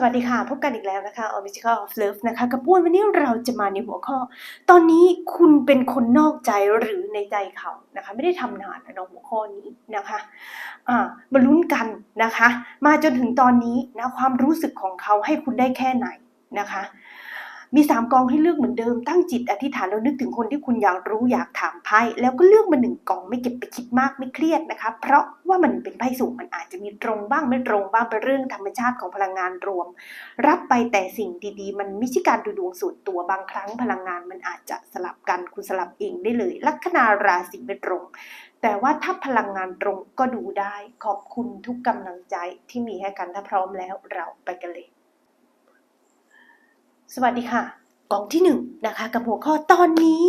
สวัสดีค่ะ พบกันอีกแล้วนะคะ o r i g i n a l of Love นะคะกับอ้วนวันนี้เราจะมาในหัวข้อ ตอนนี้คุณเป็นคนนอกใจหรือในใจเขานะคะ ไม่ได้ทำนานนะหัวข้อนี้นะคะอ่ามาลุ้นกันนะคะ มาจนถึงตอนนี้นะความรู้สึกของเขาให้คุณได้แค่ไหนนะคะ มีสามกองให้เลือกเหมือนเดิมตั้งจิตอธิษฐานแล้วนึกถึงคนที่คุณอยากรู้อยากถามไพ่แล้วก็เลือกมาหนึ่งกองไม่เก็บไปคิดมากไม่เครียดนะคะ เพราะว่ามันเป็นไพ่สูงมันอาจจะมีตรงบ้างไม่ตรงบ้างเป็นเรื่องธรรมชาติของพลังงานรวม รับไปแต่สิ่งดีๆ มันไม่ใช่การดูดวงส่วนตัวบางครั้งพลังงานมันอาจจะสลับกันคุณสลับเองได้เลย ลัคนาราศีไม่ตรง แต่ว่าถ้าพลังงานตรงก็ดูได้ขอบคุณทุกกำลังใจที่มีให้กันถ้าพร้อมแล้วเราไปกันเลย สวัสดีค่ะกองที่หนึ่งนะคะ กับหัวข้อตอนนี้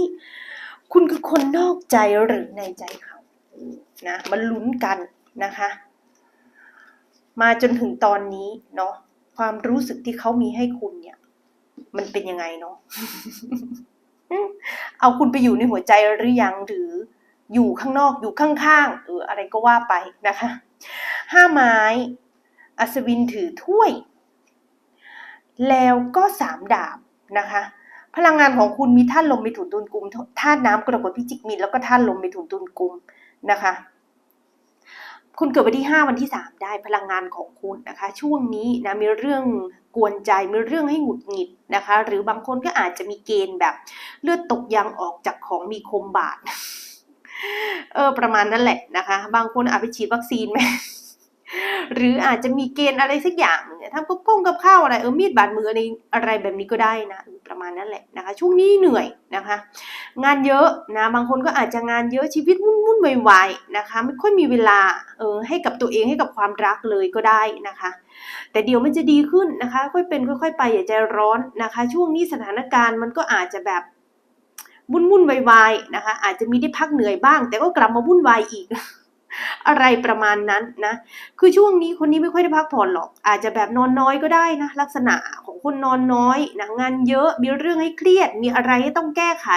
คุณคือคนนอกใจหรือในใจเขานะมาลุ้นกันนะคะ มาจนถึงตอนนี้เนาะความรู้สึกที่เขามีให้คุณเนี่ย มันเป็นยังไงเนาะเอาคุณไปอยู่ในหัวใจหรือยังหรืออยู่ข้างนอกอยู่ข้างๆเอออะไรก็ว่าไปนะคะ ห้าไม้ อัศวินถือถ้วย แล้วก็สามดาบนะคะ พลังงานของคุณมีธาตุลมมีถุนตุนกุมธาตุน้ำกรกฎพิจิกมีแล้วก็ธาตุลมมีถุนตุนกุมนะคะ คุณเกิดวันที่ 5 วันที่ 3 ได้พลังงานของคุณนะคะ ช่วงนี้นะมีเรื่องกวนใจมีเรื่องให้หงุดหงิดนะคะ หรือบางคนก็อาจจะมีเกณฑ์แบบ เลือดตกยางออกจากของมีคมบาดเออประมาณนั้นแหละนะคะ บางคนอาจไปฉีดวัคซีนไหม หรืออาจจะมีเกณฑ์อะไรสักอย่างหนึ่งเนี่ยทำกับก้งกับข้าวอะไรเออมีดบาดมืออะไรอะไรแบบนี้ก็ได้นะประมาณนั้นแหละนะคะ ช่วงนี้เหนื่อยนะคะ งานเยอะนะบางคนก็อาจจะงานเยอะชีวิตวุ่นวุ่นวายๆนะคะ ไม่ค่อยมีเวลาเออให้กับตัวเองให้กับความรักเลยก็ได้นะคะ แต่เดี๋ยวมันจะดีขึ้นนะคะ ค่อยเป็นค่อย ๆ ไปอย่าใจร้อนนะคะ ช่วงนี้สถานการณ์มันก็อาจจะแบบวุ่นวุ่นวายๆนะคะ อาจจะมีได้พักเหนื่อยบ้าง แต่ก็กลับมาวุ่นวายอีก อะไรประมาณนั้นนะ คือช่วงนี้คนนี้ไม่ค่อยได้พักผ่อนหรอก อาจจะแบบนอนน้อยก็ได้นะ ลักษณะของคนนอนน้อยนะงานเยอะ มีเรื่องให้เครียด มีอะไรให้ต้องแก้ไข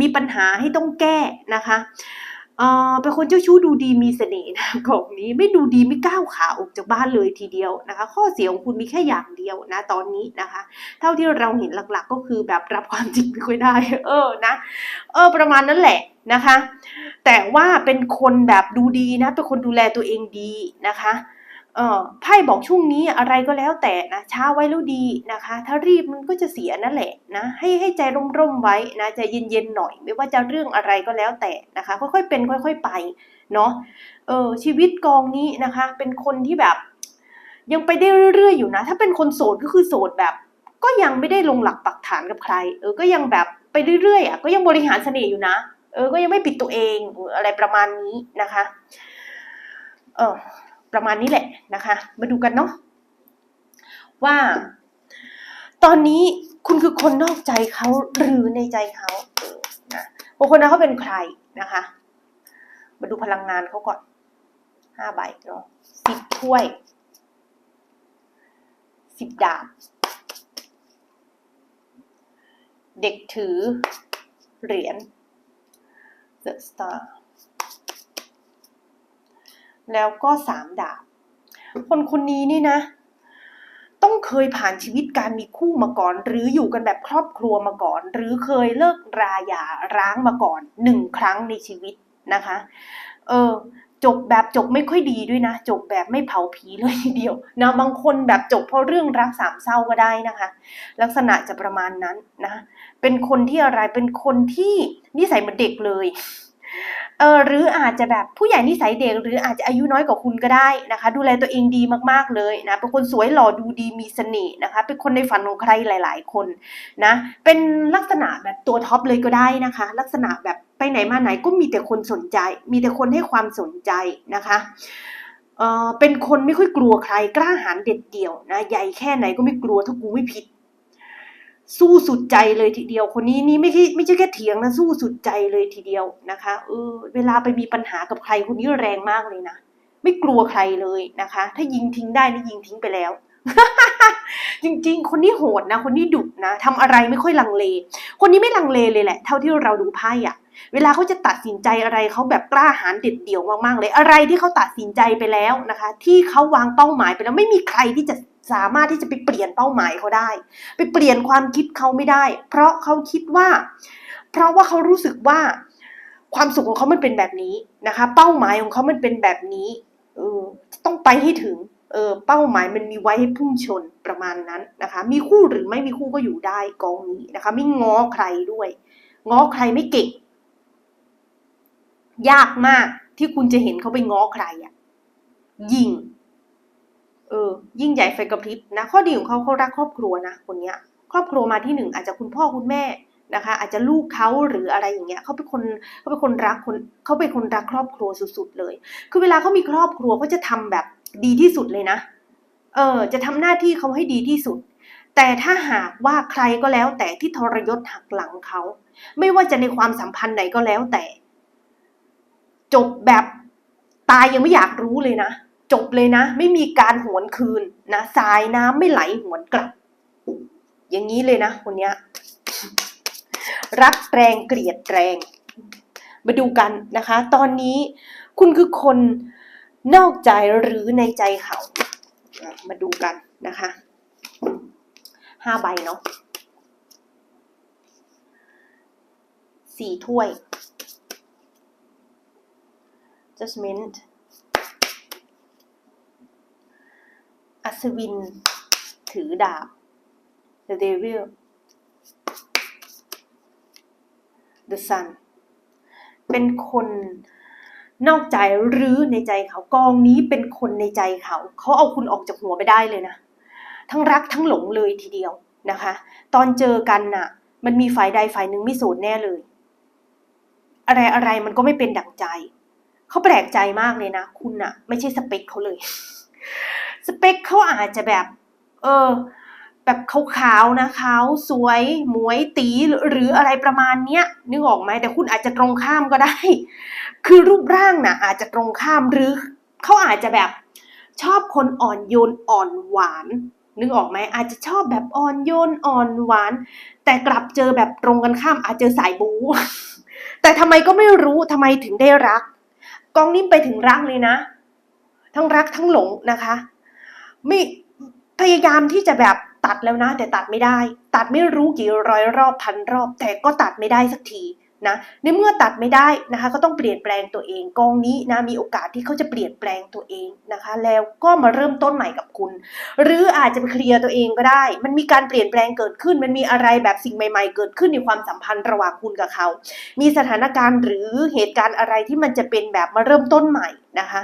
มีปัญหาให้ต้องแก้นะคะเออเป็นคนเจ้าชู้ดูดีมีเสน่ห์นะของนี้ไม่ดูดีไม่ก้าวขาออกจากบ้านเลยทีเดียวนะคะ ข้อเสียของคุณมีแค่อย่างเดียวนะตอนนี้นะคะ เท่าที่เราเห็นหลักๆ ก็คือแบบรับความจริงไม่ค่อยได้ เออนะ เออ ประมาณนั้นแหละ นะคะ แต่ว่าเป็นคนแบบดูดีนะ เป็นคนดูแลตัวเองดีนะคะเออไพ่บอกช่วงนี้อะไรก็แล้วแต่นะช้าไว้แล้วดีนะคะ ถ้ารีบมันก็จะเสียนั่นแหละนะให้ให้ใจร่มๆไว้นะใจเย็นๆหน่อย ไม่ว่าจะเรื่องอะไรก็แล้วแต่นะคะ ค่อยๆเป็น ค่อย ๆไปเนาะเออชีวิตกองนี้นะคะ เป็นคนที่แบบ ยังไปได้เรื่อยๆอยู่นะ ถ้าเป็นคนโสดก็คือโสดแบบ ก็ยังไม่ได้ลงหลักปักฐานกับใคร เออก็ยังแบบไปเรื่อยๆอะก็ยังบริหารเสน่ห์อยู่นะ ออก็ยังไม่ปิดตัวเองอะไรประมาณนี้นะคะเออประมาณนี้แหละนะคะ มาดูกันเนาะว่า ตอนนี้คุณคือคนนอกใจเขาหรือในใจเขาเออนะบุคคลนั้นเขาเป็นใครนะคะ มาดูพลังงานเขาก่อนห้าใบเนาะสิบถ้วยสิบดาบ เด็กถือเหรียญ The Star แล้วก็สามดาบ คนคนนี้นี่นะ ต้องเคยผ่านชีวิตการมีคู่มาก่อน หรืออยู่กันแบบครอบครัวมาก่อน หรือเคยเลิกราหย่าร้างมาก่อนหนึ่งครั้งในชีวิตนะคะ เออ จบแบบจบไม่ค่อยดีด้วยนะ จบแบบไม่เผาผีเลยทีเดียวนะบางคนแบบจบเพราะเรื่องรักสามเศร้าก็ได้นะคะ ลักษณะจะประมาณนั้นนะ เป็นคนที่อะไรเป็นคนที่นิสัยเหมือนเด็กเลย เออหรืออาจจะแบบผู้ใหญ่นิสัยเด็ก หรืออาจจะอายุน้อยกว่าคุณก็ได้นะคะ ดูแลตัวเองดีมากๆเลยนะเป็นคนสวยหล่อดูดีมีเสน่ห์นะคะ เป็นคนในฝันของใครหลาย ๆ คนนะเป็นลักษณะแบบตัวท็อปเลยก็ได้นะคะ ลักษณะแบบไปไหนมาไหนก็มีแต่คนสนใจ มีแต่คนให้ความสนใจนะคะเออเป็นคนไม่ค่อยกลัวใครกล้าหาญเด็ดเดี่ยวนะใหญ่แค่ไหนก็ไม่กลัวถ้ากูไม่ผิด สู้สุดใจเลยทีเดียว คนนี้นี่ไม่ใช่ไม่ใช่แค่เถียงนะสู้สุดใจเลยทีเดียวนะคะเออเวลาไปมีปัญหากับใครคนนี้แรงมากเลยนะไม่กลัวใครเลยนะคะ ถ้ายิงทิ้งได้นี่ยิงทิ้งไปแล้ว จริงๆ คนนี้โหดนะ คนนี้ดุนะทำอะไรไม่ค่อยลังเล คนนี้ไม่ลังเลเลยแหละ เท่าที่เราดูไพ่อะเวลาเขาจะตัดสินใจอะไรเขาแบบกล้าหาญเด็ดเดี่ยวมากๆเลย อะไรที่เขาตัดสินใจไปแล้วนะคะ ที่เขาวางเป้าหมายไปแล้วไม่มีใครที่จะ สามารถที่จะไปเปลี่ยนเป้าหมายเขาได้ ไปเปลี่ยนความคิดเขาไม่ได้ เพราะเขาคิดว่า เพราะว่าเขารู้สึกว่าความสุขของเขามันเป็นแบบนี้นะคะ เป้าหมายของเขามันเป็นแบบนี้เออต้องไปให้ถึงเออเป้าหมายมันมีไว้ให้พุ่งชนประมาณนั้นนะคะ มีคู่หรือไม่มีคู่ก็อยู่ได้กองนี้นะคะ ไม่ง้อใครด้วย ง้อใครไม่เก่ง ยากมากที่คุณจะเห็นเขาไปง้อใครอะ่ะยิง เออ ยิ่งใหญ่ไฟกระพริบนะ ข้อดีของเขาเขารักครอบครัวนะคนเนี้ย ครอบครัวมาที่หนึ่งอาจจะคุณพ่อคุณแม่นะคะ อาจจะลูกเขาหรืออะไรอย่างเงี้ยเขาเป็นคนเขาเป็นคนรักคนเขาเป็นคนรักครอบครัวสุดๆเลย คือเวลาเขามีครอบครัวเขาจะทำแบบดีที่สุดเลยนะ เออ จะทำหน้าที่เขาให้ดีที่สุด แต่ถ้าหากว่าใครก็แล้ว แต่ที่ทรยศหักหลังเขา ไม่ว่าจะในความสัมพันธ์ไหนก็แล้วแต่ จบแบบตายยังไม่อยากรู้เลยนะ จบเลยนะ ไม่มีการหวนคืนนะสายน้ำไม่ไหลหวนกลับ อย่างนี้เลยนะคนเนี้ยรักแรงเกลียดแรง มาดูกันนะคะ ตอนนี้คุณคือคนนอกใจหรือในใจเขา มาดูกันนะคะห้าใบเนาะสี่ถ้วย judgment อัศวิน ถือดาบ the devil the sun เป็นคนนอกใจหรือในใจเขากองนี้เป็นคนในใจเขา เขาเอาคุณออกจากหัวไปได้เลยนะ ทั้งรักทั้งหลงเลยทีเดียวนะคะ ตอนเจอกันน่ะ มันมีฝ่ายใดฝ่ายหนึ่งไม่โสดแน่เลย อะไรอะไรมันก็ไม่เป็นดั่งใจ เขาแปลกใจมากเลยนะ คุณน่ะ ไม่ใช่สเปคเขาเลย สเปคเขาอาจจะแบบ เออ แบบขาวๆนะขาวสวยหมวยตีหรืออะไรประมาณเนี้ยนึกออกไหมแต่คุณอาจจะตรงข้ามก็ได้ คือรูปร่างน่ะอาจจะตรงข้ามหรือเขาอาจจะแบบชอบคนอ่อนโยนอ่อนหวาน นึกออกไหมอาจจะชอบแบบอ่อนโยนอ่อนหวาน แต่กลับเจอแบบตรงกันข้าม อาจเจอสายบูแต่ทำไมก็ไม่รู้ทำไมถึงได้รัก กองนี้ไปถึงรักเลยนะ ทั้งรักทั้งหลงนะคะ ไม่พยายามที่จะแบบตัดแล้วนะ แต่ตัดไม่ได้ ตัดไม่รู้กี่ร้อยรอบพันรอบ แต่ก็ตัดไม่ได้สักทีนะในเมื่อตัดไม่ได้นะคะก็ต้องเปลี่ยนแปลงตัวเองกองนี้นะมีโอกาสที่เขาจะเปลี่ยนแปลงตัวเองนะคะ แล้วก็มาเริ่มต้นใหม่กับคุณ หรืออาจจะไปเคลียร์ตัวเองก็ได้ มันมีการเปลี่ยนแปลงเกิดขึ้น มันมีอะไรแบบสิ่งใหม่ ๆ เกิดขึ้นในความสัมพันธ์ระหว่างคุณกับเขา มีสถานการณ์หรือเหตุการณ์อะไรที่มันจะเป็นแบบมาเริ่มต้นใหม่ นะคะ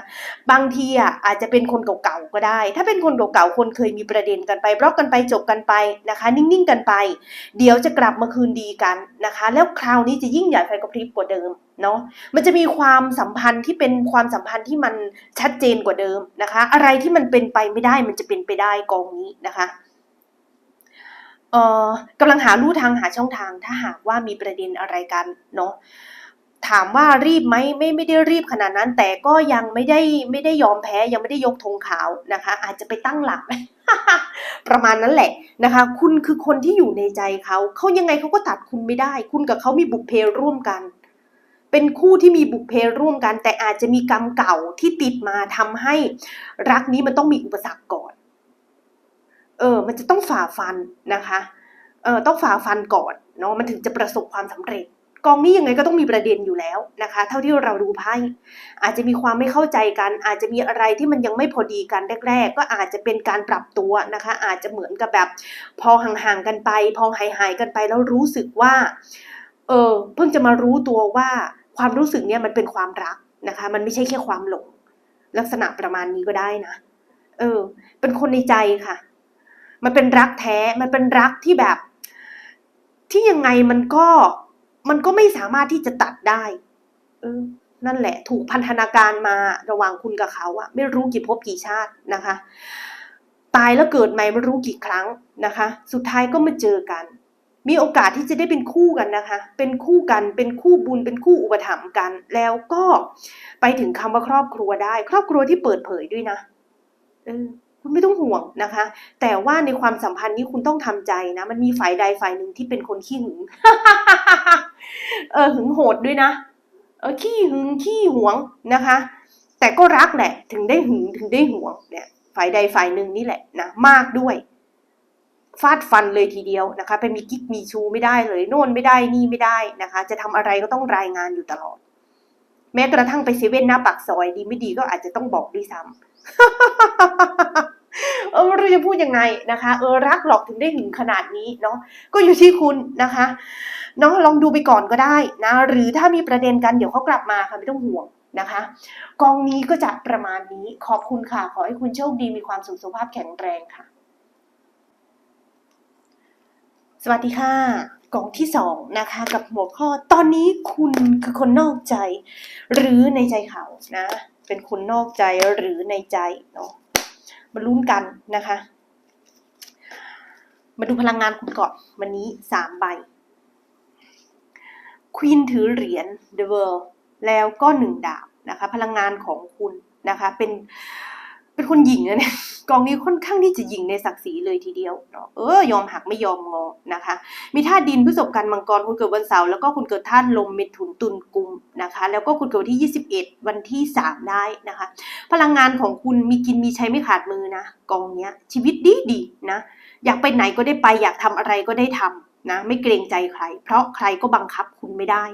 บางทีอะอาจจะเป็นคนเก่าๆก็ได้ ถ้าเป็นคนเก่าๆคนเคยมีประเด็นกันไปบล็อกกันไปจบกันไปนะคะ นิ่งๆกันไป เดี๋ยวจะกลับมาคืนดีกันนะคะ แล้วคราวนี้จะยิ่งใหญ่ไฟกระพริบกว่าเดิมเนาะมันจะมีความสัมพันธ์ที่เป็นความสัมพันธ์ที่มันชัดเจนกว่าเดิมนะคะ อะไรที่มันเป็นไปไม่ได้มันจะเป็นไปได้กองนี้นะคะเอ่อกำลังหาลู่ทางหาช่องทางถ้าหากว่ามีประเด็นอะไรกันเนาะ ถามว่ารีบไหมไม่ไม่ได้รีบขนาดนั้น แต่ก็ยังไม่ได้ไม่ได้ยอมแพ้ยังไม่ได้ยกธงขาวนะคะ อาจจะไปตั้งหลัก ประมาณนั้นแหละนะคะ คุณคือคนที่อยู่ในใจเขาเขายังไงเขาก็ตัดคุณไม่ได้ คุณกับเขามีบุพเพร่วมกัน เป็นคู่ที่มีบุพเพร่วมกัน แต่อาจจะมีกรรมเก่าที่ติดมาทำให้รักนี้มันต้องมีอุปสรรคก่อน เออ มันจะต้องฝ่าฟันนะคะเออต้องฝ่าฟันก่อนเนาะมันถึงจะประสบความสำเร็จ กองนี้ยังไงก็ต้องมีประเด็นอยู่แล้วนะคะ เท่าที่เราดูไพ่อาจจะมีความไม่เข้าใจกัน อาจจะมีอะไรที่มันยังไม่พอดีกันแรก ๆ ก็อาจจะเป็นการปรับตัวนะคะ อาจจะเหมือนกับแบบ พอห่างๆกันไป พอหายๆกันไปแล้วรู้สึกว่า เออเพิ่งจะมารู้ตัวว่าความรู้สึกเนี่ยมันเป็นความรักนะคะ มันไม่ใช่แค่ความหลง ลักษณะประมาณนี้ก็ได้นะ เออ เป็นคนในใจค่ะ มันเป็นรักแท้ มันเป็นรักที่แบบ ที่ยังไงมันก็ มันก็ไม่สามารถที่จะตัดได้ เออ นั่นแหละ ถูกพันธนาการมาระหว่างคุณกับเขาอะไม่รู้กี่ภพกี่ชาตินะคะ ตายแล้วเกิดใหม่ไม่รู้กี่ครั้งนะคะ สุดท้ายก็มาเจอกัน มีโอกาสที่จะได้เป็นคู่กันนะคะ เป็นคู่กัน เป็นคู่บุญ เป็นคู่อุปถัมภ์กัน แล้วก็ไปถึงคำว่าครอบครัวได้ ครอบครัวที่เปิดเผยด้วยนะ เออ คุณไม่ต้องห่วงนะคะ แต่ว่าในความสัมพันธ์นี้คุณต้องทำใจนะ มันมีฝ่ายใดฝ่ายหนึ่งที่เป็นคนขี้หึง เออหึงโหดด้วยนะ เออขี้หึงขี้หวงนะคะ แต่ก็รักแหละ ถึงได้หึงถึงได้หวงเนี่ยฝ่ายใดฝ่ายหนึ่งนี่แหละนะมากด้วยฟาดฟันเลยทีเดียวนะคะไปมีกิ๊กมีชูไม่ได้เลย โน่นไม่ได้นี่ไม่ได้นะคะ จะทำอะไรก็ต้องรายงานอยู่ตลอด แม้กระทั่งไปเซเว่นหน้าปากซอยดีไม่ดีก็อาจจะต้องบอกด้วยซ้ำ เออไม่รู้จะพูดยังไงนะคะ เออรักหรอกถึงได้หึงขนาดนี้เนาะก็อยู่ที่คุณนะคะเนาะลองดูไปก่อนก็ได้นะ หรือถ้ามีประเด็นกันเดี๋ยวเขากลับมาค่ะไม่ต้องห่วงนะคะ กองนี้ก็จะประมาณนี้ขอบคุณค่ะ ขอให้คุณโชคดีมีความสุขสุขภาพแข็งแรงค่ะ สวัสดีค่ะ กองที่สองนะคะ กับหัวข้อตอนนี้คุณคือคนนอกใจ หรือในใจเขานะ เป็นคนนอกใจหรือในใจเนาะมาลุ้นกันนะคะ มาดูพลังงานคุณก่อนวันนี้สามใบควีนถือเหรียญ The World แล้วก็หนึ่งดาบนะคะ พลังงานของคุณนะคะ เป็น เป็นคนหญิงนะเนี่ย กองนี้ค่อนข้างที่จะหญิงในศักดิ์ศรีเลยทีเดียวเนาะเออยอมหักไม่ยอมงอนะคะ มีธาตุดินพฤษภกันมังกรคุณเกิดวันเสาร์แล้วก็คุณเกิดธาตุลมเมถุนตุลกุมนะคะ แล้วก็คุณเกิดวันที่ 21 วันที่ 3 ได้นะคะ พลังงานของคุณมีกินมีใช้ไม่ขาดมือนะกองเนี้ยชีวิตดีดีนะอยากไปไหนก็ได้ไปอยากทำอะไรก็ได้ทำนะไม่เกรงใจใคร เพราะใครก็บังคับคุณไม่ได้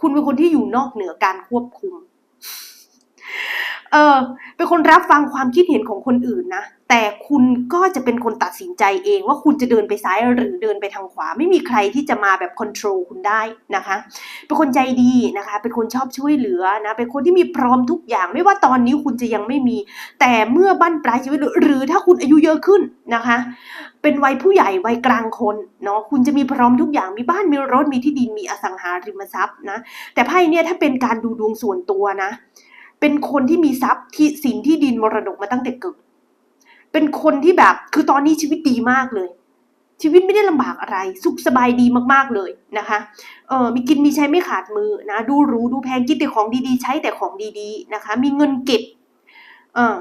คุณเป็นคนที่อยู่นอกเหนือการควบคุม เออ เป็นคนรับฟังความคิดเห็นของคนอื่นนะ แต่คุณก็จะเป็นคนตัดสินใจเองว่าคุณจะเดินไปซ้ายหรือเดินไปทางขวา ไม่มีใครที่จะมาแบบคอนโทรลคุณได้นะคะ เป็นคนใจดีนะคะ เป็นคนชอบช่วยเหลือนะ เป็นคนที่มีพร้อมทุกอย่าง ไม่ว่าตอนนี้คุณจะยังไม่มี แต่เมื่อบั้นปลายชีวิตหรือถ้าคุณอายุเยอะขึ้นนะคะ เป็นวัยผู้ใหญ่วัยกลางคนเนาะ คุณจะมีพร้อมทุกอย่าง มีบ้าน มีรถ มีที่ดิน มีอสังหาริมทรัพย์นะ แต่ไพ่เนี่ยถ้าเป็นการดูดวงส่วนตัวนะ เป็นคนที่มีทรัพย์ที่สินที่ดินมรดกมาตั้งแต่เกิด เป็นคนที่แบบคือตอนนี้ชีวิตดีมากเลย ชีวิตไม่ได้ลำบากอะไร สุขสบายดีมากๆเลยนะคะเออมีกินมีใช้ไม่ขาดมือนะ ดูรู้ดูแพงกินแต่ของดีๆ ใช้แต่ของดีๆนะคะ มีเงินเก็บเออ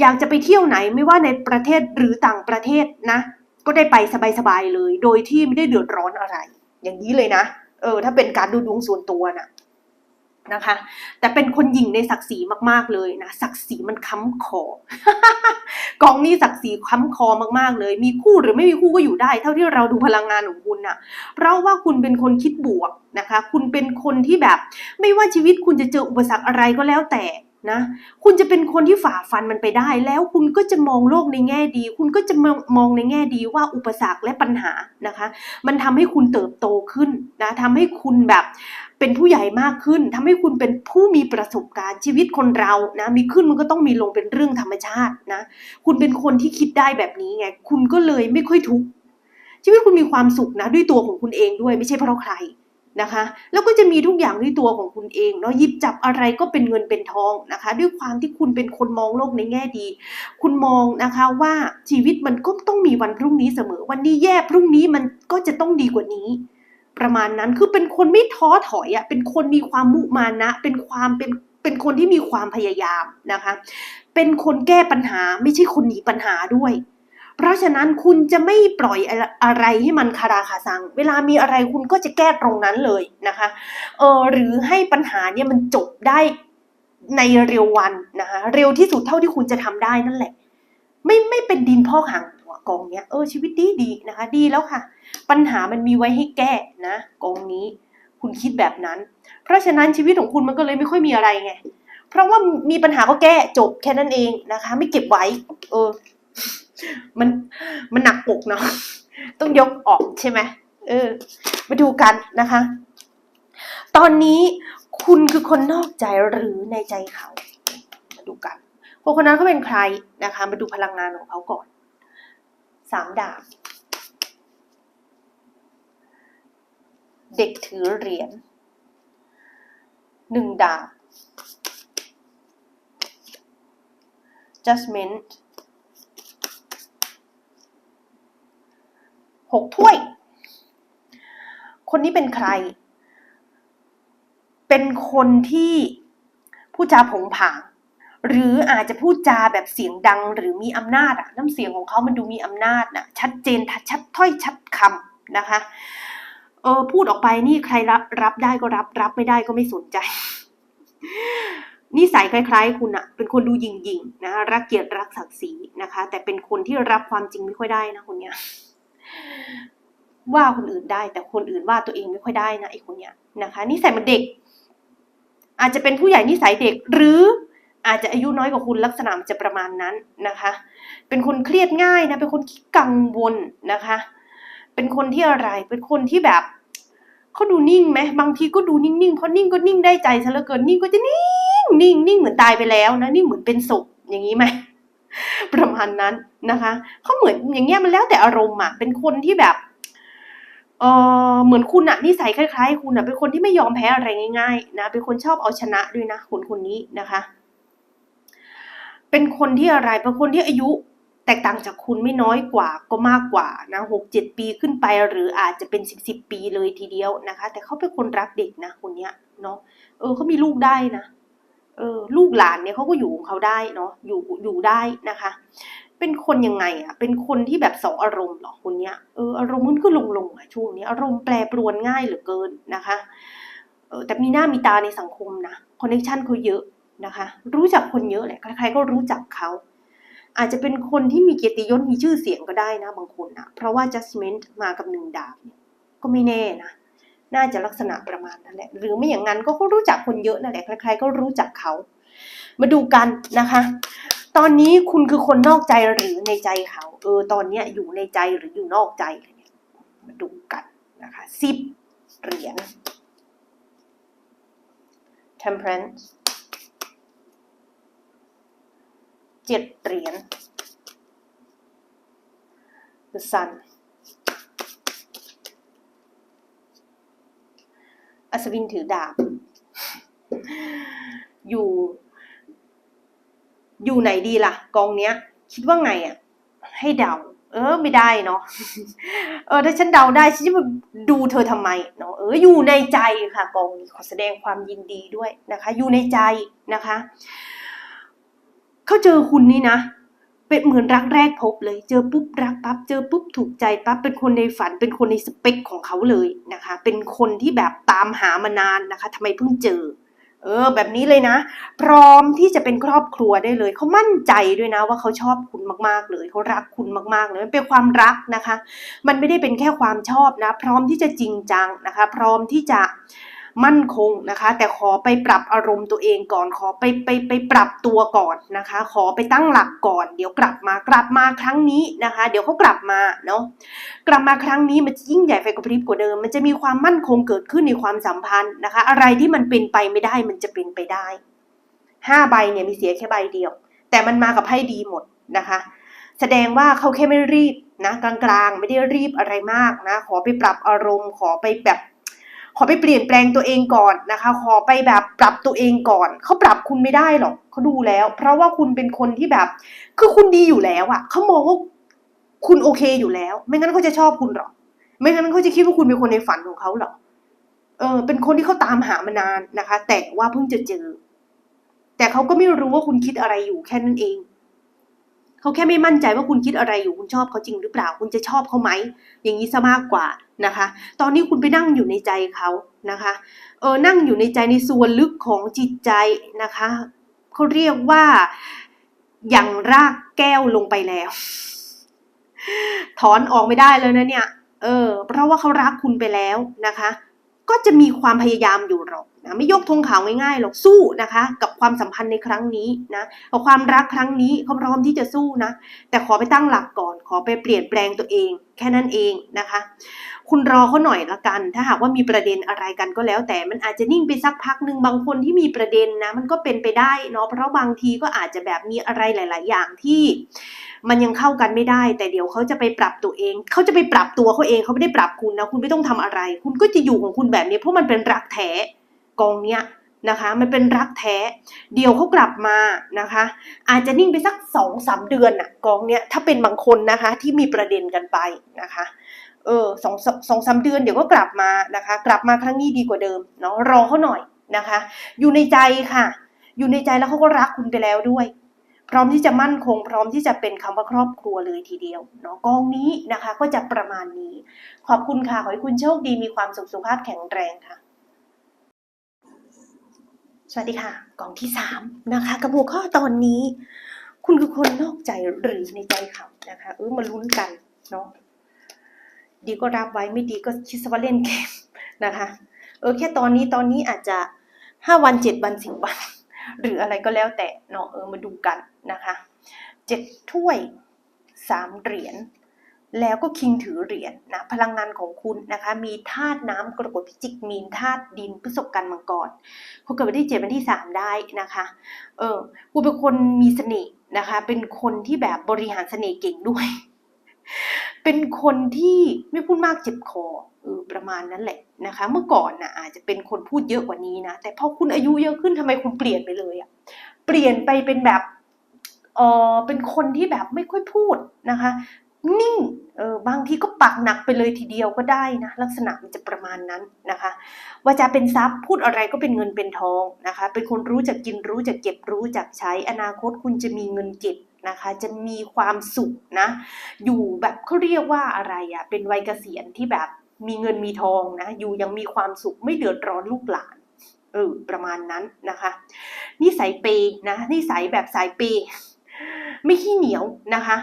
อยากจะไปเที่ยวไหนไม่ว่าในประเทศหรือต่างประเทศนะ ก็ได้ไปสบายๆเลย โดยที่ไม่ได้เดือดร้อนอะไร อย่างนี้เลยนะเออถ้าเป็นการดูดวงส่วนตัวน่ะ นะคะ แต่เป็นคนหญิงในศักดิ์ศรีมากๆเลยนะศักดิ์ศรีมันค้ำคอกองนี้ศักดิ์ศรีค้ำคอมากๆเลย มีคู่หรือไม่มีคู่ก็อยู่ได้ เท่าที่เราดูพลังงานของคุณน่ะเพราะว่าคุณเป็นคนคิดบวกนะคะ คุณเป็นคนที่แบบ ไม่ว่าชีวิตคุณจะเจออุปสรรคอะไรก็แล้วแต่นะคุณจะเป็นคนที่ฝ่าฟันมันไปได้ แล้วคุณก็จะมองโลกในแง่ดี คุณก็จะมองมองในแง่ดีว่าอุปสรรคและปัญหานะคะ มันทำให้คุณเติบโตขึ้นนะทำให้คุณแบบ เป็นผู้ใหญ่มากขึ้นทำให้คุณเป็นผู้มีประสบการณ์ชีวิตคนเรานะมีขึ้นมันก็ต้องมีลงเป็นเรื่องธรรมชาตินะ คุณเป็นคนที่คิดได้แบบนี้ไง คุณก็เลยไม่ค่อยทุกข์ชีวิตคุณมีความสุขนะ ด้วยตัวของคุณเองด้วยไม่ใช่เพราะใครนะคะ แล้วก็จะมีทุกอย่างด้วยตัวของคุณเองเนาะหยิบจับอะไรก็เป็นเงินเป็นทองนะคะ ด้วยความที่คุณเป็นคนมองโลกในแง่ดี คุณมองนะคะว่าชีวิตมันก็ต้องมีวันพรุ่งนี้เสมอ วันนี้แย่พรุ่งนี้มันก็จะต้องดีกว่านี้ ประมาณนั้นคือเป็นคนไม่ท้อถอยอะ่ะเป็นคนมีความมุมานะ เป็นความเป็นเป็นคนที่มีความพยายามนะคะ เป็นคนแก้ปัญหาไม่ใช่คนหนีปัญหาด้วย เพราะฉะนั้นคุณจะไม่ปล่อยอะไรให้มันคาราคาซัง เวลามีอะไรคุณก็จะแก้ตรงนั้นเลยนะคะเออหรือให้ปัญหาเนี่ยมันจบได้ในเร็ววันนะคะเร็วที่สุดเท่าที่คุณจะทำได้นั่นแหละ ไม่ไม่เป็นดินพอกหาง กองเนี้ยเออชีวิตดีดีนะคะ ดีแล้วค่ะ ปัญหามันมีไว้ให้แก้นะกองนี้คุณคิดแบบนั้น เพราะฉะนั้นชีวิตของคุณมันก็เลยไม่ค่อยมีอะไรไง เพราะว่ามีปัญหาก็แก้จบแค่นั้นเองนะคะ ไม่เก็บไว้ เออ มันมันหนักปกเนาะต้องยกออกใช่ไหมเออ มาดูกันนะคะ ตอนนี้คุณคือคนนอกใจหรือในใจเขา มาดูกันคนคนนั้นเขาเป็นใครนะคะ มาดูพลังงานของเขาก่อน สามดาบ เด็กถือเหรียญหนึ่งดาบ judgment หกถ้วย คนนี้เป็นใคร เป็นคนที่พูดจาผงผาง หรืออาจจะพูดจาแบบเสียงดังหรือมีอำนาจอะน้ำเสียงของเขามันดูมีอำนาจนะชัดเจนชัดถ้อยชัดคำนะคะเออพูดออกไปนี่ใครรับรับได้ก็รับรับไม่ได้ก็ไม่สนใจนิสัยคล้ายๆ คุณอะเป็นคนดูหยิ่งนะรักเกียรติรักศักดิ์ศรีนะคะ แต่เป็นคนที่รับความจริงไม่ค่อยได้นะคนเนี้ยว่าคนอื่นได้ แต่คนอื่นว่าตัวเองไม่ค่อยได้นะไอ้คนเนี้ยนะคะนิสัยมันเด็ก อาจจะเป็นผู้ใหญ่นิสัยเด็กหรือ อาจจะอายุน้อยกว่าคุณลักษณะมันจะประมาณนั้นนะคะ เป็นคนเครียดง่ายนะ เป็นคนขี้กังวลนะคะ เป็นคนที่อะไร เป็นคนที่แบบเขาดูนิ่งไหมบางทีก็ดูนิ่งๆเพราะนิ่งก็นิ่งได้ใจซะเหลือเกินนิ่งก็จะนิ่งนิ่งนิ่งเหมือนตายไปแล้วนะนิ่งเหมือนเป็นศพอย่างนี้ไหมประมาณนั้นนะคะเขาเหมือนอย่างเงี้ยมันแล้วแต่อารมณ์อะเป็นคนที่แบบเออเหมือนคุณอะนิสัยคล้ายๆ คุณอะเป็นคนที่ไม่ยอมแพ้อะไรง่ายๆนะเป็นคนชอบเอาชนะด้วยนะคนคนนี้นะคะ เป็นคนที่อะไรเป็นคนที่อายุแตกต่างจากคุณไม่น้อยกว่าก็มากกว่านะหกเจ็ดปีขึ้นไปหรืออาจจะเป็นสิบสิบปีเลยทีเดียวนะคะ แต่เขาเป็นคนรักเด็กนะคนเนี้ยเนาะเออเขามีลูกได้นะเออลูกหลานเนี่ยเขาก็อยู่ของเขาได้เนาะอยู่อยู่ได้นะคะ เป็นคนยังไงอะเป็นคนที่แบบสองอารมณ์เหรอคนเนี้ยเอออารมณ์มันก็ลงลงๆอะช่วงนี้อารมณ์แปรปรวนง่ายเหลือเกินนะคะเออแต่มีหน้ามีตาในสังคมนะคอนเนคชันเขาเยอะ นะคะ รู้จักคนเยอะแหละใครๆก็รู้จักเขา อาจจะเป็นคนที่มีเกียรติยศมีชื่อเสียงก็ได้นะบางคนนะเพราะว่า judgment มากับหนึ่งดาบเนี่ยก็ไม่แน่นะน่าจะลักษณะประมาณนั้นแหละ หรือไม่อย่างนั้นก็รู้จักคนเยอะนั่นแหละใครๆก็รู้จักเขา มาดูกันนะคะ ตอนนี้คุณคือคนนอกใจหรือในใจเขาเออตอนเนี้ยอยู่ในใจหรืออยู่นอกใจมาดูกันนะคะสิบเหรียญ temperance เจ็ดเหรียญ the sun อัศวินถือดาบ อยู่ อยู่ไหนดีล่ะ กองเนี้ย คิดว่าไงอะ ให้เดา เออ ไม่ได้เนาะ เออ ถ้าฉันเดาได้ ฉันจะมาดูเธอทำไมเนาะ เออ อยู่ในใจค่ะ กองนี้ขอแสดงความยินดีด้วยนะคะ อยู่ในใจนะคะ เขาเจอคุณนี่นะ เป็นเหมือนรักแรกพบเลย เจอปุ๊บรักปั๊บ เจอปุ๊บถูกใจปั๊บ เป็นคนในฝัน เป็นคนในสเปคของเขาเลยนะคะ เป็นคนที่แบบตามหามานานนะคะทำไมเพิ่งเจอ เออ แบบนี้เลยนะ พร้อมที่จะเป็นครอบครัวได้เลย เขามั่นใจด้วยนะว่าเขาชอบคุณมากๆเลย เขารักคุณมากๆเลย มันเป็นความรักนะคะ มันไม่ได้เป็นแค่ความชอบนะ พร้อมที่จะจริงจังนะคะ พร้อมที่จะ มั่นคงนะคะ แต่ขอไปปรับอารมณ์ตัวเองก่อน ขอไปไปไปปรับตัวก่อนนะคะ ขอไปตั้งหลักก่อน เดี๋ยวกลับมากลับมาครั้งนี้นะคะ เดี๋ยวเขากลับมาเนาะกลับมาครั้งนี้มันจะยิ่งใหญ่ไฟกระพริบกว่าเดิม มันจะมีความมั่นคงเกิดขึ้นในความสัมพันธ์นะคะ อะไรที่มันเป็นไปไม่ได้มันจะเป็นไปได้ห้าใบเนี่ยมีเสียแค่ใบเดียว แต่มันมากับไพ่ดีหมดนะคะ แสดงว่าเขาแค่ไม่รีบนะกลางๆ ไม่ได้รีบอะไรมากนะ ขอไปปรับอารมณ์ ขอไปแบบ ขอไปเปลี่ยนแปลงตัวเองก่อนนะคะ ขอไปแบบปรับตัวเองก่อน เขาปรับคุณไม่ได้หรอกเขาดูแล้ว เพราะว่าคุณเป็นคนที่แบบ คือคุณดีอยู่แล้วอะเขามองว่าคุณโอเคอยู่แล้ว ไม่งั้นเขาจะชอบคุณหรอไม่งั้นเขาจะคิดว่าคุณเป็นคนในฝันของเขาหรอเออ เป็นคนที่เขาตามหามานานนะคะ แต่ว่าเพิ่งจะเจอ แต่เขาก็ไม่รู้ว่าคุณคิดอะไรอยู่แค่นั้นเอง เขาแค่ไม่มั่นใจว่าคุณคิดอะไรอยู่คุณชอบเขาจริงหรือเปล่า คุณจะชอบเขาไหมอย่างนี้ซะมากกว่านะคะ ตอนนี้คุณไปนั่งอยู่ในใจเขานะคะเออนั่งอยู่ในใจในส่วนลึกของจิตใจนะคะเขาเรียกว่าอย่างรากแก้วลงไปแล้ว ถอนออกไม่ได้เลยนะเนี่ย เออ เพราะว่าเขารักคุณไปแล้วนะคะ ก็จะมีความพยายามอยู่หรอก นะไม่ยกธงขาวง่ายๆหรอกสู้นะคะ กับความสัมพันธ์ในครั้งนี้นะกับความรักครั้งนี้เขาพร้อมที่จะสู้นะ แต่ขอไปตั้งหลักก่อน ขอไปเปลี่ยนแปลงตัวเอง แค่นั้นเองนะคะ คุณรอเขาหน่อยละกัน ถ้าหากว่ามีประเด็นอะไรกันก็แล้ว แต่มันอาจจะนิ่งไปสักพักหนึ่งบางคนที่มีประเด็นนะ มันก็เป็นไปได้เนาะเพราะบางทีก็อาจจะแบบมีอะไรหลาย ๆ อย่างที่มันยังเข้ากันไม่ได้ แต่เดี๋ยวเขาจะไปปรับตัวเอง เขาจะไปปรับตัวเขาเองเขาไม่ได้ปรับคุณนะ คุณไม่ต้องทำอะไร คุณก็จะอยู่ของคุณแบบนี้เพราะมันเป็นรักแท้ กองเนี้ยนะคะ มันเป็นรักแท้ เดี๋ยวเขากลับมานะคะ อาจจะนิ่งไปสักสองสามเดือนน่ะกองเนี้ยถ้าเป็นบางคนนะคะที่มีประเด็นกันไปนะคะเออสองสองสามเดือนเดี๋ยวก็กลับมานะคะ กลับมาครั้งนี้ดีกว่าเดิมเนาะรอเขาหน่อยนะคะ อยู่ในใจค่ะ อยู่ในใจแล้วเขาก็รักคุณไปแล้วด้วยพพร้อมที่จะมั่นคง พร้อมที่จะเป็นคำว่าครอบครัวเลยทีเดียวเนาะกองนี้นะคะ ก็จะประมาณนี้ ขอบคุณค่ะขอให้คุณโชคดีมีความสุขสุขภาพแข็งแรงค่ะ สวัสดีค่ะกล่องที่สามนะคะกระบหัวข้อตอนนี้ คุณคือคนนอกใจหรือในใจเขานะคะเออมาลุ้นกันเนาะดีก็รับไว้ไม่ดีก็คิดซะว่าเล่นเกมนะคะเออแค่ตอนนี้ตอนนี้อาจจะห้าวันเจ็ดวันสิบวัน หรืออะไรก็แล้วแต่เนาะเออมาดูกันนะคะเจ็ดถ้วยสามเหรียญ แล้วก็คิงถือเหรียญนะพลังงานของคุณนะคะ มีธาตุน้ำกรกฎพิจิกมีนธาตุดินพฤษภกันมังกรคุณเกิดวันที่เจ็ดวันที่สามได้นะคะเออคุณเป็นคนมีเสน่ห์นะคะ เป็นคนที่แบบบริหารเสน่ห์เก่งด้วย เป็นคนที่ไม่พูดมากเจ็บคอเออประมาณนั้นแหละนะคะ เมื่อก่อนนะอาจจะเป็นคนพูดเยอะกว่านี้นะแต่พอคุณอายุเยอะขึ้นทำไมคุณเปลี่ยนไปเลยอะเปลี่ยนไปเป็นแบบเออเป็นคนที่แบบไม่ค่อยพูดนะคะ นิ่งเออบางทีก็ปักหนักไปเลยทีเดียวก็ได้นะลักษณะมันจะประมาณนั้นนะคะวาจาเป็นทรัพย์พูดอะไรก็เป็นเงินเป็นทองนะคะเป็นคนรู้จักกินรู้จักเก็บรู้จักใช้อนาคตคุณจะมีเงินเก็บนะคะจะมีความสุขนะอยู่แบบเขาเรียกว่าอะไรอะ่ะเป็นวัยเกษียณที่แบบมีเงินมีทองนะอยู่ยังมีความสุขไม่เดือดร้อนลูกหลานเออประมาณนั้นนะคะนิสัยเปย์นะนิสัยแบบสายเปย์ไม่ขี้เหนียวนะคะ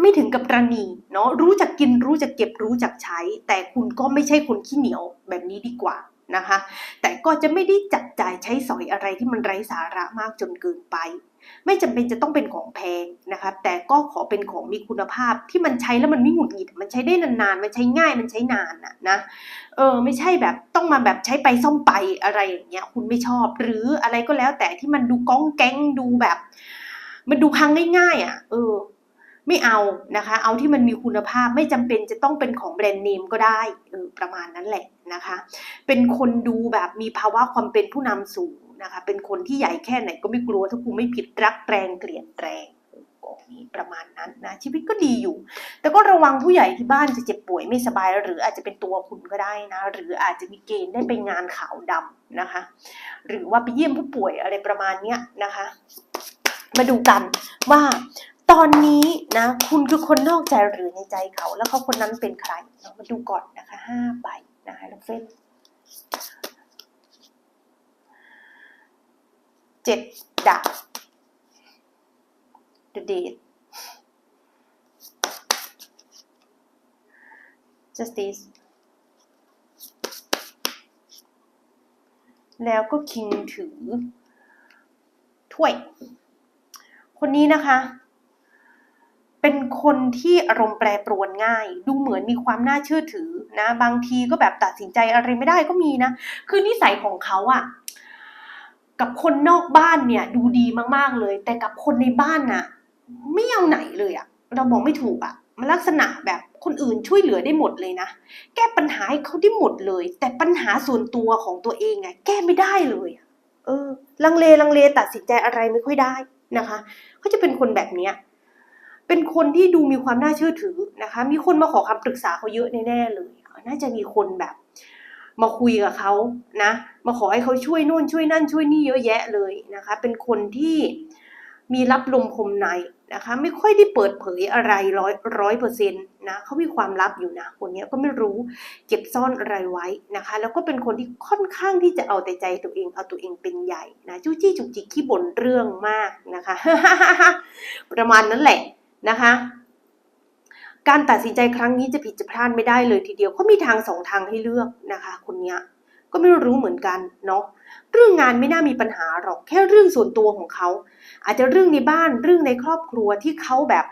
ไม่ถึงกับระนีเนาะรู้จักกินรู้จักเก็บรู้จักใช้ แต่คุณก็ไม่ใช่คนขี้เหนียวแบบนี้ดีกว่านะคะ แต่ก็จะไม่ได้จับจ่ายใช้สอยอะไรที่มันไร้สาระมากจนเกินไป ไม่จำเป็นจะต้องเป็นของแพงนะคะแต่ก็ขอเป็นของมีคุณภาพที่มันใช้แล้วมันไม่หงุดหงิดมันใช้ได้นานๆ มันใช้ง่ายมันใช้นานน่ะนะเออไม่ใช่แบบต้องมาแบบใช้ไปซ่อมไปอะไรอย่างเงี้ยคุณไม่ชอบ หรืออะไรก็แล้วแต่ที่มันดูก้องแก๊งดูแบบ มันดูพังง่ายๆอะเออ ไม่เอานะคะ เอาที่มันมีคุณภาพไม่จำเป็นจะต้องเป็นของแบรนด์เนมก็ได้เออประมาณนั้นแหละนะคะ เป็นคนดูแบบมีภาวะความเป็นผู้นำสูงนะคะ เป็นคนที่ใหญ่แค่ไหนก็ไม่กลัวถ้ากูไม่ผิดรักแรงเกลียดแรงประมาณนั้นนะชีวิตก็ดีอยู่ แต่ก็ระวังผู้ใหญ่ที่บ้านจะเจ็บป่วยไม่สบาย หรืออาจจะเป็นตัวคุณก็ได้นะ หรืออาจจะมีเกณฑ์ได้ไปงานขาวดำนะคะ หรือว่าไปเยี่ยมผู้ป่วยอะไรประมาณเนี้ยนะคะ มาดูกันว่า ตอนนี้นะคุณคือคนนอกใจหรือในใจเขา แล้วเขาคนนั้นเป็นใครเรามาดูก่อนนะคะห้าใบนะคะน้องเฟ้นเจ็ดดาบ The Date Justice แล้วก็คิงถือถ้วย คนนี้นะคะ เป็นคนที่อารมณ์แปรปรวนง่าย ดูเหมือนมีความน่าเชื่อถือนะ บางทีก็แบบตัดสินใจอะไรไม่ได้ก็มีนะ คือนิสัยของเขาอะกับคนนอกบ้านเนี่ยดูดีมากๆเลย แต่กับคนในบ้านน่ะ ไม่เอาไหนเลยอะเราบอกไม่ถูกอะมันลักษณะแบบคนอื่นช่วยเหลือได้หมดเลยนะ แก้ปัญหาให้เขาได้หมดเลย แต่ปัญหาส่วนตัวของตัวเองอะแก้ไม่ได้เลยเออ ลังเลลังเลตัดสินใจอะไรไม่ค่อยได้นะคะเขาจะเป็นคนแบบเนี้ย เป็นคนที่ดูมีความน่าเชื่อถือนะคะ มีคนมาขอคำปรึกษาเขาเยอะแน่ๆเลย น่าจะมีคนแบบ มาคุยกับเขานะ มาขอให้เขาช่วยนู่นช่วยนั่นช่วยนี่เยอะแยะเลยนะคะ เป็นคนที่มีรับลมคมในนะคะ ไม่ค่อยได้เปิดเผยอะไรร้อยร้อยเปอร์เซ็นต์นะเขามีความลับอยู่นะคนนี้ก็ไม่รู้เก็บซ่อนอะไรไว้นะคะ แล้วก็เป็นคนที่ค่อนข้างที่จะเอาแต่ใจตัวเองเอาตัวเองเป็นใหญ่นะจู้จี้จุกจิกขี้บ่นเรื่องมากนะคะ ประมาณนั้นแหละ นะคะ การตัดสินใจครั้งนี้จะผิดจะพลาดไม่ได้เลยทีเดียวเขามีทางสองทางให้เลือกนะคะ คนนี้ก็ไม่รู้เหมือนกันเนาะเรื่องงานไม่น่ามีปัญหาหรอกแค่เรื่องส่วนตัวของเขา อาจจะเรื่องในบ้านเรื่องในครอบครัวที่เขาแบบ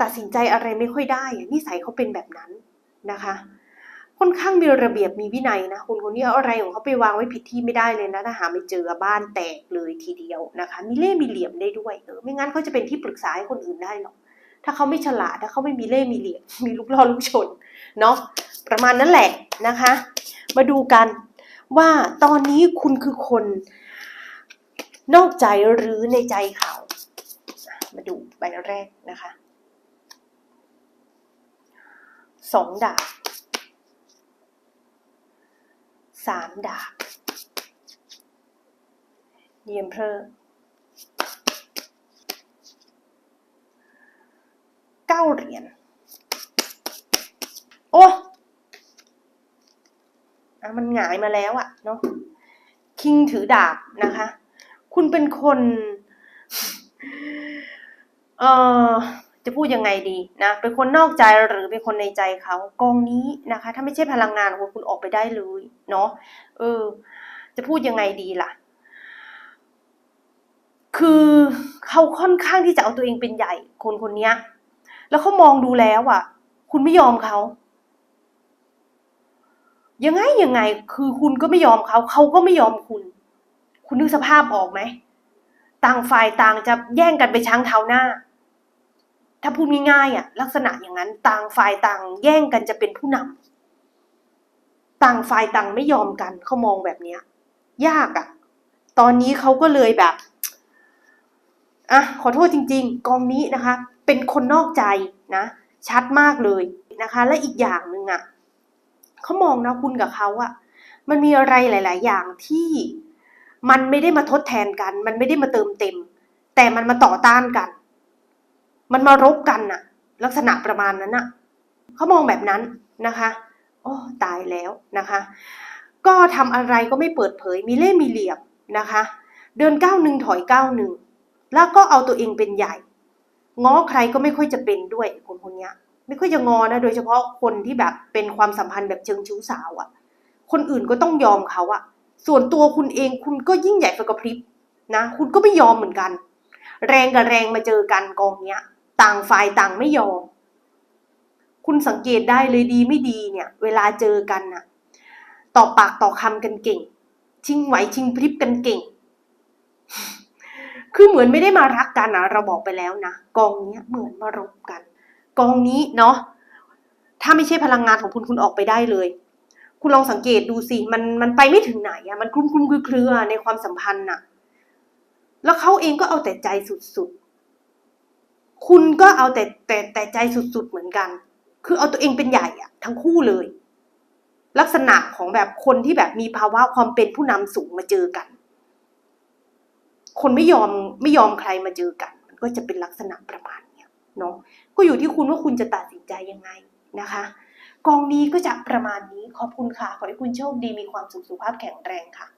ตัดสินใจอะไรไม่ค่อยได้นิสัยเขาเป็นแบบนั้นนะคะค่อนข้างมีระเบียบมีวินัยนะคนคนนี้เอาอะไรของเขาไปวางไว้ผิดที่ไม่ได้เลยนะถ้าหาไม่เจอบ้านแตกเลยทีเดียวนะคะ มีเล่มีเหลี่ยมได้ด้วยเออไม่งั้นเขาจะเป็นที่ปรึกษาให้คนอื่นได้หรอก ถ้าเขาไม่ฉลาด ถ้าเขาไม่มีเล่มีเหลี่ยมมีลูกล่อลูกชนเนาะประมาณนั้นแหละนะคะ มาดูกันว่าตอนนี้คุณคือคน นอกใจหรือในใจเขา มาดูใบแรกนะคะสองดาบสามดาบเยียมเพอ ก้าเหรียญ โอ้อะมันหงายมาแล้วอะเนาะ คิงถือดาบนะคะ คุณเป็นคน เอ่อ จะพูดยังไงดีนะ เป็นคนนอกใจหรือเป็นคนในใจเขากองนี้นะคะ ถ้าไม่ใช่พลังงานของคุณคุณออกไปได้เลยเนาะ เออ จะพูดยังไงดีล่ะ คือเขาค่อนข้างที่จะเอาตัวเองเป็นใหญ่ คนคนนี้ แล้วเขามองดูแล้วอะ คุณไม่ยอมเขายังไงยังไง คือคุณก็ไม่ยอมเขาเขาก็ไม่ยอมคุณ คุณนึกสภาพออกไหมต่างฝ่ายต่างจะแย่งกันไปช้างเท้าหน้า ถ้าพูดง่ายๆอะ ลักษณะอย่างนั้น ต่างฝ่ายต่าง แย่งกันจะเป็นผู้นำต่างฝ่ายต่างไม่ยอมกันเขามองแบบเนี้ย ยากอะ ตอนนี้เขาก็เลยแบบ อะขอโทษจริง ๆ กองนี้นะคะ เป็นคนนอกใจนะ ชัดมากเลยนะคะ และอีกอย่างหนึ่งอะเขามองนะคุณกับเขาอะ มันมีอะไรหลาย ๆ อย่างที่มันไม่ได้มาทดแทนกัน มันไม่ได้มาเติมเต็ม แต่มันมาต่อต้านกัน มันมารบกันน่ะ ลักษณะประมาณนั้นน่ะเขามองแบบนั้นนะคะโอ้ตายแล้วนะคะ ก็ทำอะไรก็ไม่เปิดเผยมีเล่มีเหลี่ยมนะคะ เดินก้าวหนึ่งถอยก้าวหนึ่ง แล้วก็เอาตัวเองเป็นใหญ่ ง้อใครก็ไม่ค่อยจะเป็นด้วยคนคนเนี้ยไม่ค่อยจะงอนะโดยเฉพาะคนที่แบบเป็นความสัมพันธ์แบบเชิงชู้สาวอะ่ะ คนอื่นก็ต้องยอมเขาอะ่ะ ส่วนตัวคุณเองคุณก็ยิ่งใหญ่ฝกระพริบนะ คุณก็ไม่ยอมเหมือนกัน แรงกับแรงมาเจอกันกองเนี้ย ต่างฝ่ายต่างไม่ยอม คุณสังเกตได้เลยดีไม่ดีเนี่ย เวลาเจอกันน่ะ ต่อปากต่อคำกันเก่ง ชิงไหวชิงพริบกันเก่ง คือเหมือนไม่ได้มารักกันนะเราบอกไปแล้วนะกองเนี้ยเหมือนมารบกัน กองนี้เนาะถ้าไม่ใช่พลังงานของคุณคุณออกไปได้เลย คุณลองสังเกตดูสิมันมันไปไม่ถึงไหนอะมันคลุ้มคลุ้มเครือๆในความสัมพันธ์น่ะ แล้วเขาเองก็เอาแต่ใจสุดๆ คุณก็เอาแต่แต่แต่ใจสุดๆเหมือนกัน คือเอาตัวเองเป็นใหญ่อะทั้งคู่เลย ลักษณะของแบบคนที่แบบมีภาวะความเป็นผู้นำสูงมาเจอกัน คนไม่ยอมไม่ยอมใครมาเจอกัน มันก็จะเป็นลักษณะประมาณเนี้ยเนาะก็อยู่ที่คุณว่าคุณจะตัดสินใจยังไงนะคะ กองนี้ก็จะประมาณนี้ขอบคุณค่ะ ขอให้คุณโชคดีมีความสุขสุขภาพแข็งแรงค่ะ